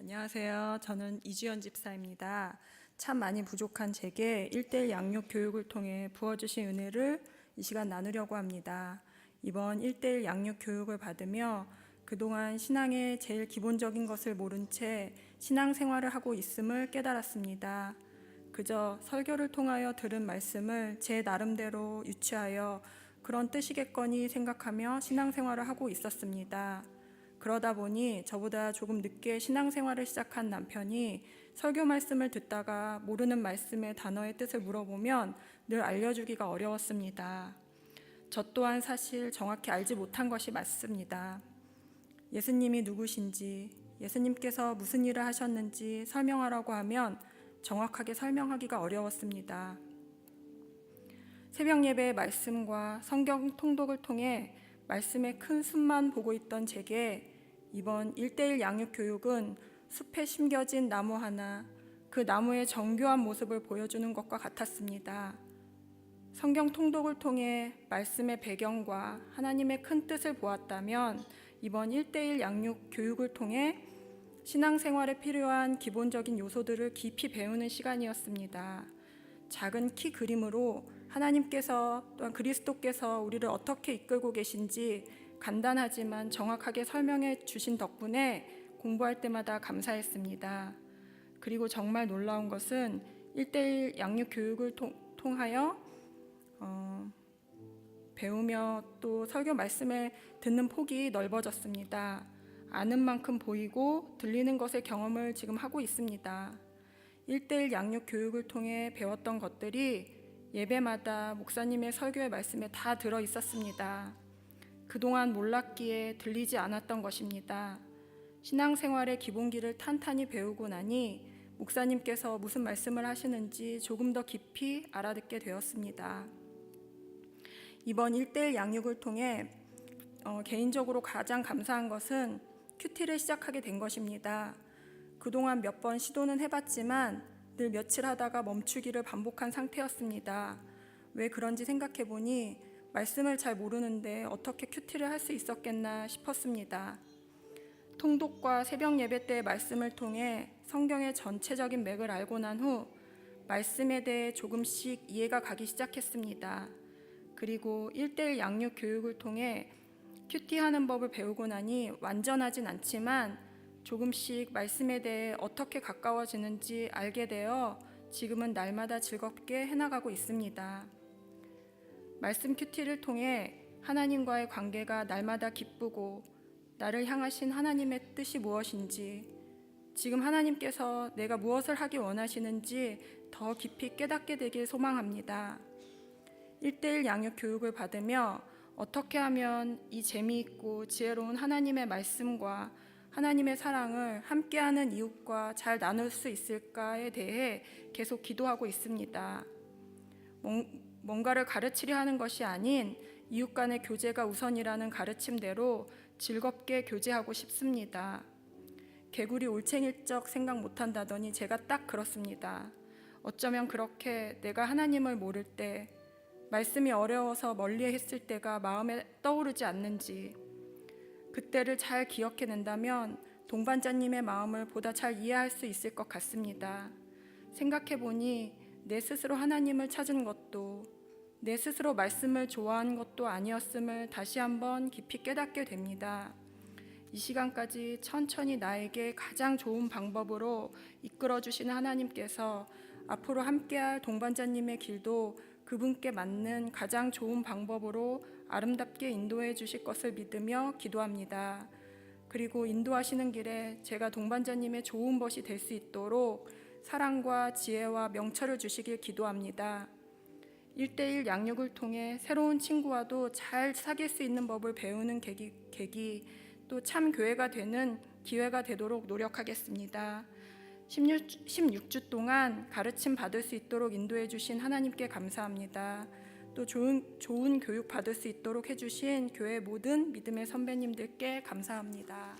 안녕하세요. 저는 이주연 집사입니다. 참 많이 부족한 제게 1대1 양육 교육을 통해 부어주신 은혜를 이 시간 나누려고 합니다. 이번 1대1 양육 교육을 받으며 그동안 신앙의 제일 기본적인 것을 모른 채 신앙 생활을 하고 있음을 깨달았습니다. 그저 설교를 통하여 들은 말씀을 제 나름대로 유추하여 그런 뜻이겠거니 생각하며 신앙 생활을 하고 있었습니다. 그러다 보니 저보다 조금 늦게 신앙생활을 시작한 남편이 설교 말씀을 듣다가 모르는 말씀의 단어의 뜻을 물어보면 늘 알려주기가 어려웠습니다. 저 또한 사실 정확히 알지 못한 것이 맞습니다. 예수님이 누구신지, 예수님께서 무슨 일을 하셨는지 설명하라고 하면 정확하게 설명하기가 어려웠습니다. 새벽 예배의 말씀과 성경 통독을 통해 말씀의 큰 숲만 보고 있던 제게 이번 1대1 양육 교육은 숲에 심겨진 나무 하나, 그 나무의 정교한 모습을 보여주는 것과 같았습니다. 성경 통독을 통해 말씀의 배경과 하나님의 큰 뜻을 보았다면 이번 1대1 양육 교육을 통해 신앙생활에 필요한 기본적인 요소들을 깊이 배우는 시간이었습니다. 작은 키 그림으로 하나님께서 또한 그리스도께서 우리를 어떻게 이끌고 계신지 간단하지만 정확하게 설명해 주신 덕분에 공부할 때마다 감사했습니다. 그리고 정말 놀라운 것은 1대1 양육 교육을 통, 통하여 어, 배우며 또 설교 말씀을 듣는 폭이 넓어졌습니다. 아는 만큼 보이고 들리는 것의 경험을 지금 하고 있습니다. 1대1 양육 교육을 통해 배웠던 것들이 예배마다 목사님의 설교의 말씀에 다 들어 있었습니다. 그동안 몰랐기에 들리지 않았던 것입니다. 신앙생활의 기본기를 탄탄히 배우고 나니 목사님께서 무슨 말씀을 하시는지 조금 더 깊이 알아듣게 되었습니다. 이번 1대1 양육을 통해 어, 개인적으로 가장 감사한 것은 큐티를 시작하게 된 것입니다. 그동안 몇 번 시도는 해봤지만 늘 며칠 하다가 멈추기를 반복한 상태였습니다. 왜 그런지 생각해 보니 말씀을 잘 모르는데 어떻게 큐티를 할 수 있었겠나 싶었습니다. 통독과 새벽 예배 때의 말씀을 통해 성경의 전체적인 맥을 알고 난 후 말씀에 대해 조금씩 이해가 가기 시작했습니다. 그리고 1대1 양육 교육을 통해 큐티 하는 법을 배우고 나니 완전하진 않지만 조금씩 말씀에 대해 어떻게 가까워지는지 알게 되어 지금은 날마다 즐겁게 해나가고 있습니다. 말씀 큐티를 통해 하나님과의 관계가 날마다 기쁘고 나를 향하신 하나님의 뜻이 무엇인지 지금 하나님께서 내가 무엇을 하기 원하시는지 더 깊이 깨닫게 되길 소망합니다. 1대1 양육 교육을 받으며 어떻게 하면 이 재미있고 지혜로운 하나님의 말씀과 하나님의 사랑을 함께하는 이웃과 잘 나눌 수 있을까에 대해 계속 기도하고 있습니다. 뭔가를 가르치려 하는 것이 아닌 이웃 간의 교제가 우선이라는 가르침대로 즐겁게 교제하고 싶습니다. 개구리 올챙일 적 생각 못한다더니 제가 딱 그렇습니다. 어쩌면 그렇게 내가 하나님을 모를 때 말씀이 어려워서 멀리 했을 때가 마음에 떠오르지 않는지 그때를 잘 기억해낸다면 동반자님의 마음을 보다 잘 이해할 수 있을 것 같습니다. 생각해보니 내 스스로 하나님을 찾은 것도 내 스스로 말씀을 좋아하는 것도 아니었음을 다시 한번 깊이 깨닫게 됩니다. 이 시간까지 천천히 나에게 가장 좋은 방법으로 이끌어 주시는 하나님께서 앞으로 함께할 동반자님의 길도 그분께 맞는 가장 좋은 방법으로 아름답게 인도해 주실 것을 믿으며 기도합니다. 그리고 인도하시는 길에 제가 동반자님의 좋은 벗이 될 수 있도록 사랑과 지혜와 명철을 주시길 기도합니다. 1대1 양육을 통해 새로운 친구와도 잘 사귈 수 있는 법을 배우는 계기, 계기 또 참 교회가 되는 기회가 되도록 노력하겠습니다. 16, 16주 동안 가르침 받을 수 있도록 인도해 주신 하나님께 감사합니다. 또 좋은, 좋은 교육 받을 수 있도록 해주신 교회 모든 믿음의 선배님들께 감사합니다.